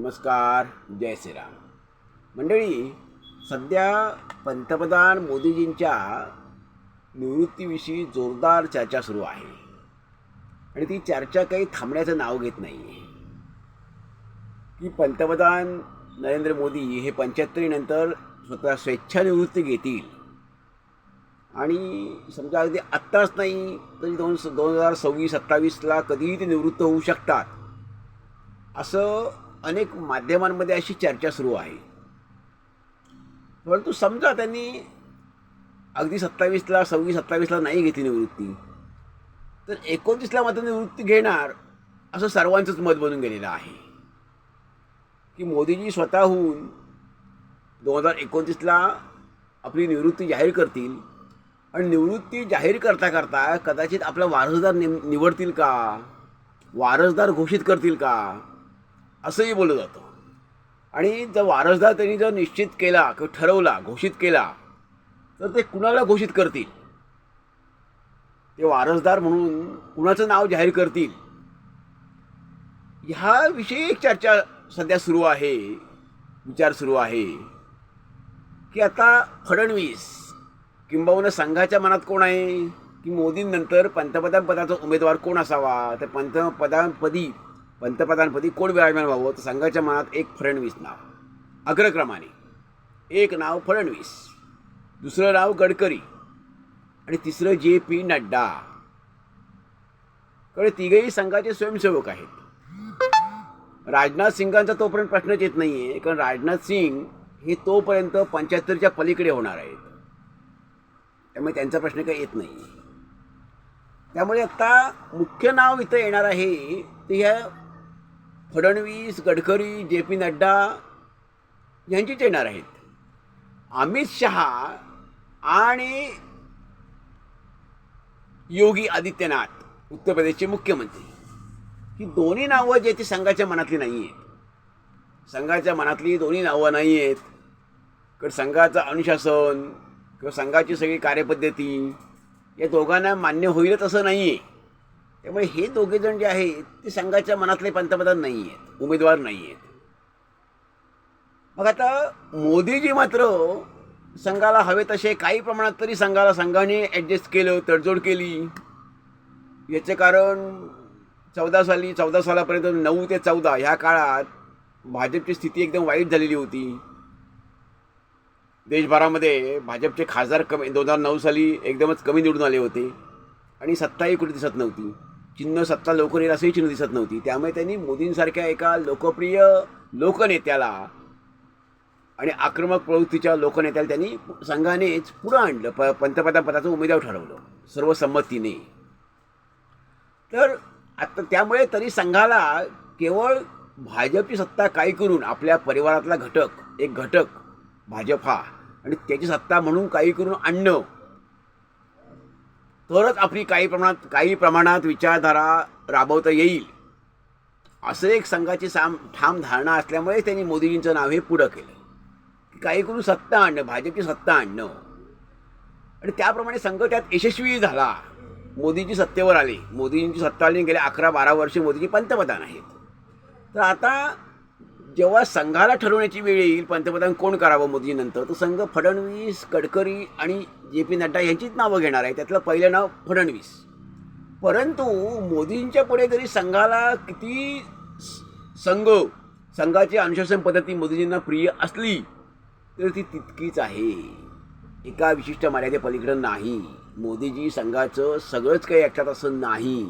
नमस्कार जय श्रीराम. मंडळी सध्या पंतप्रधान मोदीजींच्या निवृत्तीविषयी जोरदार चर्चा सुरू आहे. आणि ती चर्चा काही थांबण्याचं नाव घेत नाही आहे की पंतप्रधान नरेंद्र मोदी हे पंच्याहत्तरीनंतर स्वतः स्वेच्छानिवृत्ती घेतील. आणि समजा अगदी आत्ताच नाही तरी दोन दोन हजार सव्वीस सत्तावीसला कधीही ते निवृत्त होऊ शकतात. असं अनेक माध्यमांमध्ये अशी चर्चा सुरू आहे. परंतु समजा त्यांनी अगदी सत्तावीसला सव्वीस सत्तावीसला नाही घेतली निवृत्ती तर एकोणतीसला मात्र निवृत्ती घेणार असं सर्वांचंच मत बनून गेलेलं आहे. की मोदीजी स्वतःहून दोन हजार एकोणतीसला आपली निवृत्ती जाहीर करतील आणि निवृत्ती जाहीर करता करता कदाचित आपला वारसदार निम निवडतील का? वारसदार घोषित करतील का? असंही बोललं जातं. आणि जर वारसदार त्यांनी जर निश्चित केला किंवा ठरवला घोषित केला तर ते कुणाला घोषित करतील? ते वारसदार म्हणून कुणाचं नाव जाहीर करतील? ह्याविषयी एक चर्चा सध्या सुरू आहे विचार सुरू आहे की आता फडणवीस किंबहुना संघाच्या मनात कोण आहे? की मोदींनंतर पंतप्रधान पदाचा उमेदवार कोण असावा? तर पंतप्रधानपदी पंतप्रधानपदी कोण विराजमान व्हावं? तर संघाच्या मनात एक फडणवीस नाव. अग्रक्रमाने. एक नाव फडणवीस. दुसरं नाव गडकरी. आणि तिसरं जे पी नड्डा. कडे तिघेही संघाचे स्वयंसेवक आहेत. राजनाथ सिंगांचा तोपर्यंत प्रश्नच येत नाही आहे कारण राजनाथ सिंग हे तोपर्यंत पंच्याहत्तरच्या पलीकडे होणार आहेत. त्यामुळे त्यांचा प्रश्न काही येत नाही त्यामुळे आता मुख्य नाव इथं येणार आहे ते ह्या फडणवीस गडकरी जे पी नड्डा यांचीच येणार आहेत. अमित शहा आणि योगी आदित्यनाथ उत्तर प्रदेशचे मुख्यमंत्री. ही दोन्ही नावं जे ती संघाच्या मनातली नाही आहेत संघाच्या मनातली दोन्ही नावं नाही आहेत कारण संघाचं अनुशासन किंवा संघाची सगळी कार्यपद्धती या दोघांना मान्य होईलच असं नाही आहे त्यामुळे हे दोघेजण जे आहेत ते संघाच्या मनातले पंतप्रधान नाही आहेत उमेदवार नाही आहेत मग आता मोदीजी मात्र संघाला हवे तसे काही प्रमाणात तरी संघाला संघाने ॲडजस्ट केलं तडजोड केली. याचे कारण चौदा साली चौदा सालापर्यंत नऊ ते चौदा ह्या काळात भाजपची स्थिती एकदम वाईट झालेली होती. देशभरामध्ये भाजपचे खासदार कमी दोन हजार नऊ साली एकदमच कमी निवडून आले होते. आणि सत्ताही कुठे दिसत नव्हती. चिन्ह सत्ता लवकर येईल असंही चिन्ह दिसत नव्हती. त्यामुळे त्यांनी मोदींसारख्या एका लोकप्रिय लोकनेत्याला आणि आक्रमक प्रवृत्तीच्या लोकनेत्याला त्यांनी संघानेच पुढं आणलं. प पंतप्रधान पदाचं उमेदवार ठरवलं. सर्वसंमतीने. तर आता त्यामुळे तरी संघाला केवळ भाजपची सत्ता काय करून आपल्या परिवारातला घटक एक घटक भाजप हा आणि त्याची सत्ता म्हणून काही करून आणणं तरच आपली काही प्रमाणात काही प्रमाणात विचारधारा राबवता येईल. असं एक संघाची साम ठाम धारणा असल्यामुळे त्यांनी मोदीजींचं नाव हे पुढं केलं. की काही करून सत्ता आणणं भाजपची सत्ता आणणं. आणि त्याप्रमाणे संघ त्यात यशस्वी झाला. मोदीजी सत्तेवर आले. मोदीजींची सत्ता आली गेल्या अकरा बारा वर्ष मोदीजी पंतप्रधान आहेत. तर आता जेव्हा संघाला ठरवण्याची वेळ येईल पंतप्रधान कोण करावं मोदीनंतर? तो संघ फडणवीस गडकरी आणि जे पी नड्डा यांचीच नावं घेणार आहे त्यातलं पहिलं नाव फडणवीस. परंतु मोदींच्या पुढे जरी संघाला किती संघ संघाची अनुशासन पद्धती मोदीजींना प्रिय असली तर ती तितकीच आहे. एका विशिष्ट मर्यादेपलीकडं नाही. मोदीजी संघाचं सगळंच काही ऐकतात असं नाही.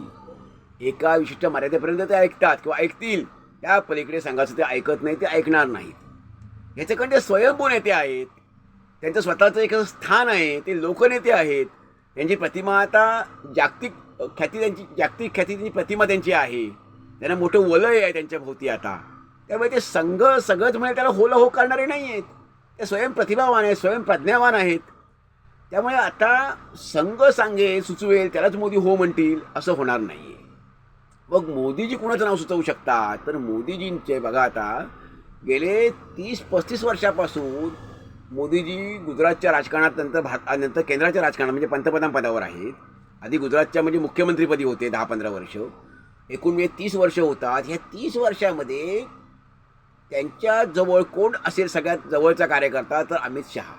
एका विशिष्ट मर्यादेपर्यंत ते ऐकतात किंवा ऐकतील. त्या पलीकडे संघाचं ते ऐकत नाही ते ऐकणार नाहीत. ह्याच्याकडे ते स्वयंभू नेते आहेत. त्यांचं स्वतःचं एक स्थान आहे ते लोकनेते आहेत. त्यांची प्रतिमा आता जागतिक ख्याती त्यांची जागतिक ख्याती त्यांची प्रतिमा त्यांची आहे. त्यांना मोठं वलय आहे त्यांच्या भोवती आता. त्यामुळे ते संघ सगळंच म्हणजे त्याला होला हो करणारे नाही आहेत ते स्वयंप्रतिभावान आहेत स्वयंप्रज्ञावान आहेत. त्यामुळे आता संघ सांगे सुचवेल त्यालाच मोदी हो म्हणतील असं होणार नाही आहे मग मोदीजी कुणाचं नाव सुचवू शकतात? तर मोदीजींचे बघा आता गेले तीस पस्तीस वर्षापासून मोदीजी गुजरातच्या राजकारणात नंतर भात नंतर केंद्राच्या राजकारणात म्हणजे पंतप्रधान पदावर आहेत. आधी गुजरातच्या म्हणजे मुख्यमंत्रीपदी होते दहा पंधरा वर्ष. एकूण म्हणजे तीस वर्ष होतात. ह्या तीस वर्षामध्ये त्यांच्या जवळ कोण असेल सगळ्यात जवळचा कार्यकर्ता? तर अमित शहा.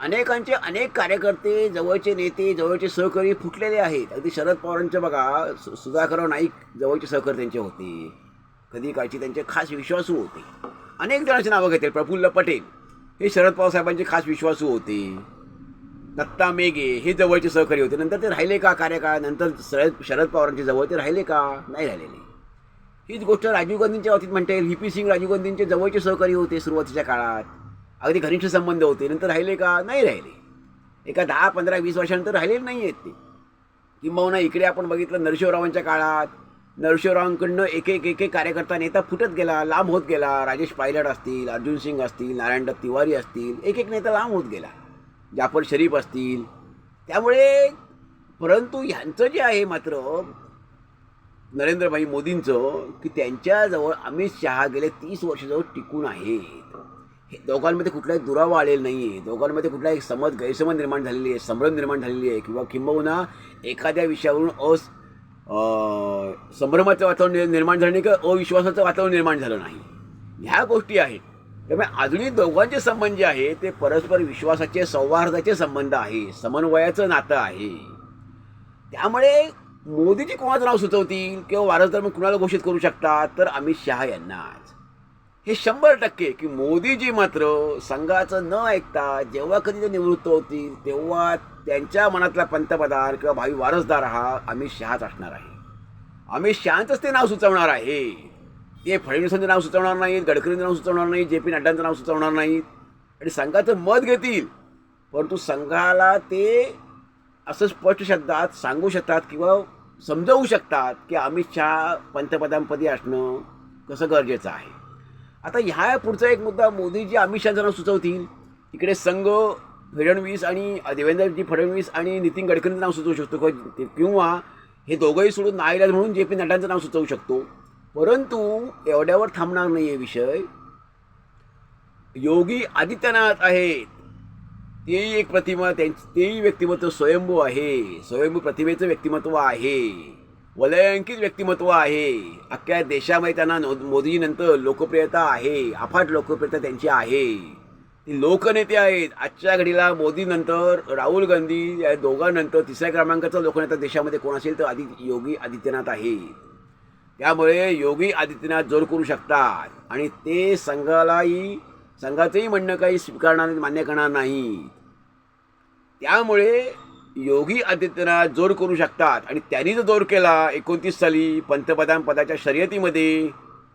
अनेकांचे अनेक कार्यकर्ते जवळचे नेते जवळचे सहकारी फुटलेले आहेत. अगदी शरद पवारांचे बघा सु- सुधाकरराव नाईक जवळचे सहकारी त्यांचे होते. कधी काळची त्यांचे खास विश्वासू होते. अनेक जणांची नावं घेतील प्रफुल्ल पटेल. हे शरद पवार साहेबांचे खास विश्वासू होते. दत्ता मेघे हे जवळचे सहकारी होते. नंतर ते राहिले का कार्यकाळ? नंतर शरद शरद पवारांचे जवळ ते राहिले का? नाही राहिलेले. हीच गोष्ट राजीव गांधींच्या बाबतीत म्हणता येईल. व्ही पी सिंग राजीव गांधींचे जवळचे सहकारी होते सुरुवातीच्या काळात. अगदी घनिष्ठ संबंध होते. नंतर राहिले का? नाही राहिले. एका दहा पंधरा वीस वर्षानंतर राहिलेले नाही आहेत ते. किंबहुना इकडे आपण बघितलं नरशिवरावांच्या काळात. नरशिवरावांकडनं एक एक एक एक कार्यकर्ता नेता फुटत गेला लांब होत गेला. राजेश पायलट असतील अर्जुन सिंग असतील नारायण दत्त तिवारी असतील एक एक नेता लांब होत गेला. जाफर शरीफ असतील. त्यामुळे परंतु ह्यांचं जे आहे मात्र नरेंद्रभाई मोदींचं की त्यांच्याजवळ अमित शहा गेले तीस वर्षाजवळ टिकून आहेत. हे दोघांमध्ये कुठलाही दुरावा आलेला नाही आहे दोघांमध्ये कुठलाही समज गैरसमज निर्माण झालेली आहे संभ्रम निर्माण झालेली आहे किंवा किंबहुना एखाद्या विषयावरून अस संभ्रमाचं वातावरण निर्माण झालं नाही किंवा अविश्वासाचं वातावरण निर्माण झालं नाही. ह्या गोष्टी आहेत. त्यामुळे अजूनही दोघांचे संबंध जे आहे ते परस्पर विश्वासाचे सौहार्दाचे संबंध आहे समन्वयाचं नातं आहे. त्यामुळे मोदीजी कोणाचं नाव सुचवतील किंवा वारसदार मग कुणाला घोषित करू शकतात? तर अमित शहा यांनाच. हे शंभर टक्के की मोदीजी मात्र संघाचं न ऐकता जेव्हा कधी ते निवृत्त होतील तेव्हा त्यांच्या मनातला पंतप्रधान किंवा भावी वारसदार हा अमित शहाच असणार आहे. अमित शहाचंच ते नाव सुचवणार आहे. ते फडणवीसांचं नाव सुचवणार नाहीत गडकरींचं नाव सुचवणार नाही जे पी नड्डांचं नाव सुचवणार नाहीत. आणि संघाचं मत घेतील परंतु संघाला ते असं स्पष्ट शब्दात सांगू शकतात किंवा समजवू शकतात की अमित शहा पंतप्रधानपदी असणं कसं गरजेचं आहे. आता ह्या पुढचा एक मुद्दा मोदीजी अमित शहाचं नाव सुचवतील. इकडे संघ फडणवीस आणि देवेंद्रजी फडणवीस आणि नितीन गडकरींचं नाव सुचवू शकतो किंवा हे दोघंही सोडून नाईलाज म्हणून जे पी नड्डांचं नाव सुचवू शकतो. परंतु एवढ्यावर थांबणार नाही आहे विषय. योगी आदित्यनाथ आहेत तेही एक प्रतिमा त्यांची तेही व्यक्तिमत्व स्वयंभू आहे. स्वयंभू प्रतिमेचं व्यक्तिमत्व आहे. वलयांकित व्यक्तिमत्व आहे. अख्ख्या देशामध्ये त्यांना नो मोदीजीनंतर लोकप्रियता आहे. अफाट लोकप्रियता त्यांची आहे. ती लोकनेते आहेत. आजच्या घडीला मोदीनंतर राहुल गांधी या दोघांनंतर तिसऱ्या क्रमांकाचा लोकनेता देशामध्ये कोण असेल तर आदि योगी आदित्यनाथ आहे. त्यामुळे योगी आदित्यनाथ जोर करू शकतात. आणि ते संघालाही संघाचंही म्हणणं काही स्वीकारणार मान्य करणार नाही. त्यामुळे योगी आदित्यनाथ जोर करू शकतात. आणि त्यांनी जर जोर केला एकोणतीस साली पंतप्रधान पदाच्या शर्यतीमध्ये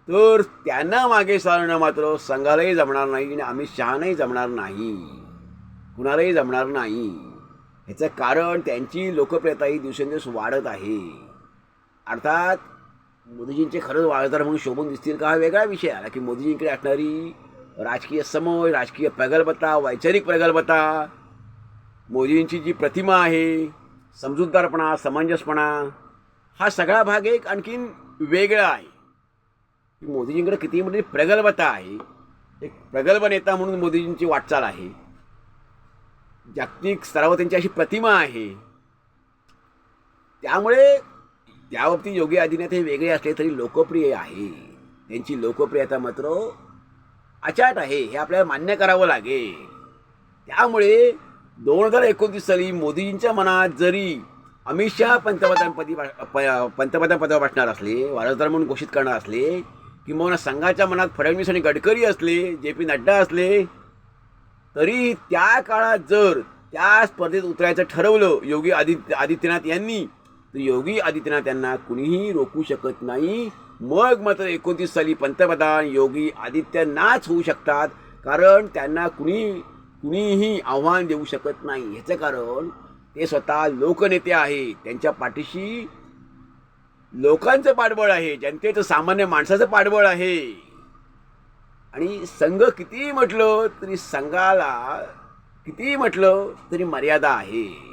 तर त्यांना मागे सारणं मात्र संघालाही जमणार नाही आणि अमित शहानाही जमणार नाही. कुणालाही जमणार नाही. ह्याचं कारण त्यांची लोकप्रियताही दिवसेंदिवस वाढत आहे. अर्थात मोदीजींचे खरंच वाळदार म्हणून शोभून दिसतील का हा वेगळा विषय आला की मोदीजींकडे असणारी राजकीय समज राजकीय प्रगल्भता वैचारिक प्रगल्भता मोदींची जी प्रतिमा आहे समजूतदारपणा समंजसपणा हा सगळा भाग एक आणखीन वेगळा आहे. की मोदीजींकडे किती म्हणजे प्रगल्भता आहे एक प्रगल्भ नेता म्हणून मोदीजींची वाटचाल आहे. जागतिक स्तरावर त्यांची अशी प्रतिमा आहे. त्यामुळे त्याबाबतीत योगी आदित्यनाथ हे वेगळे असले तरी लोकप्रिय आहे. त्यांची लोकप्रियता मात्र अचाट आहे हे आपल्याला मान्य करावं लागेल. त्यामुळे दोन हजार एकोणतीस साली मोदीजींच्या मनात जरी अमित शहा पंतप्रधानपदी प- पंतप्रधान पदावर बसणार असले वारसदार म्हणून घोषित करणार असले किंवा संघाच्या मनात फडणवीस आणि गडकरी असले जे पी नड्डा असले तरी त्या काळात जर त्या स्पर्धेत उतरायचं ठरवलं योगी आदित्य आदित्यनाथ यांनी तर योगी आदित्यनाथ यांना कुणीही रोखू शकत नाही. मग मात्र एकोणतीस साली पंतप्रधान योगी आदित्यनाथ होऊ शकतात कारण त्यांना कुणी कुणीही आव्हान देऊ शकत नाही. ह्याचं कारण ते स्वतः लोकनेते आहेत. त्यांच्या पाठीशी लोकांचं पाठबळ आहे. जनतेचं सामान्य माणसाचं पाठबळ आहे. आणि संघ कितीही म्हटलं तरी संघाला कितीही म्हटलं तरी मर्यादा आहे.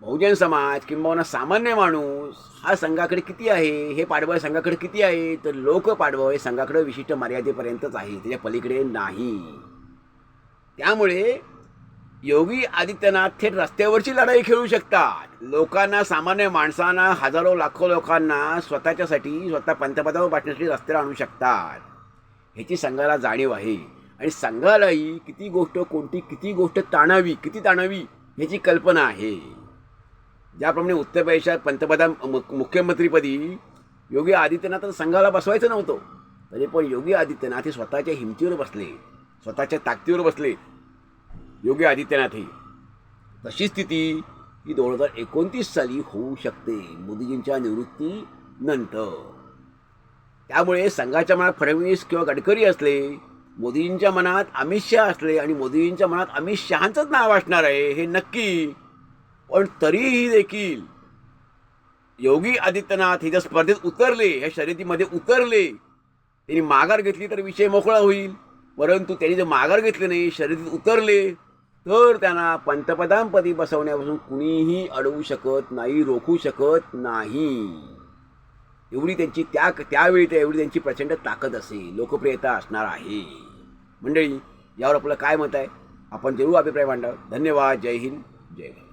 बहुजन समाज किंबहुना सामान्य माणूस हा संघाकडे किती आहे? हे पाठबळ संघाकडे किती आहे? तर लोक पाठबळ हे संघाकडे विशिष्ट मर्यादेपर्यंतच आहे. त्याच्या पलीकडे नाही. त्यामुळे योगी आदित्यनाथ थेट रस्त्यावरची लढाई खेळू शकतात. लोकांना सामान्य माणसांना हजारो लाखो लोकांना स्वतःच्यासाठी स्वतः पंतप्रधान पाठण्यासाठी रस्त्यावर आणू शकतात. ह्याची संघाला जाणीव आहे. आणि संघालाही किती गोष्ट कोणती किती गोष्ट ताणावी किती ताणावी ह्याची कल्पना आहे. ज्याप्रमाणे उत्तर प्रदेशात पंतप्रधान मुख्यमंत्रीपदी योगी आदित्यनाथ संघाला बसवायचं नव्हतं. तरी पण योगी आदित्यनाथ हे स्वतःच्या हिमतीवर बसले. स्वतःच्या ताकदीवर बसले. योगी आदित्यनाथही तशी स्थिती? ही दोन हजार एकोणतीस साली होऊ शकते मोदीजींच्या निवृत्तीनंतर त्यामुळे संघाच्या मनात फडणवीस किंवा गडकरी असले मोदींच्या मनात अमित शहा असले आणि मोदींच्या मनात अमित शहांचंच नाव असणार आहे हे नक्की. पण तरीही देखील योगी आदित्यनाथ हे जर स्पर्धेत उतरले ह्या शर्यतीमध्ये उतरले त्यांनी माघार घेतली तर विषय मोकळा होईल. परंतु त्यांनी जर माघार घेतले नाही शर्यतीत उतरले तर त्यांना पंतप्रधानपदी बसवण्यापासून कुणीही अडवू शकत नाही रोखू शकत नाही. एवढी त्यांची त्या त्यावेळी त्या एवढी त्यांची प्रचंड ताकद असेल लोकप्रियता असणार आहे. मंडळी यावर आपलं काय मत आहे? आपण जरूर अभिप्राय मांडा धन्यवाद. जय हिंद. जय भारत.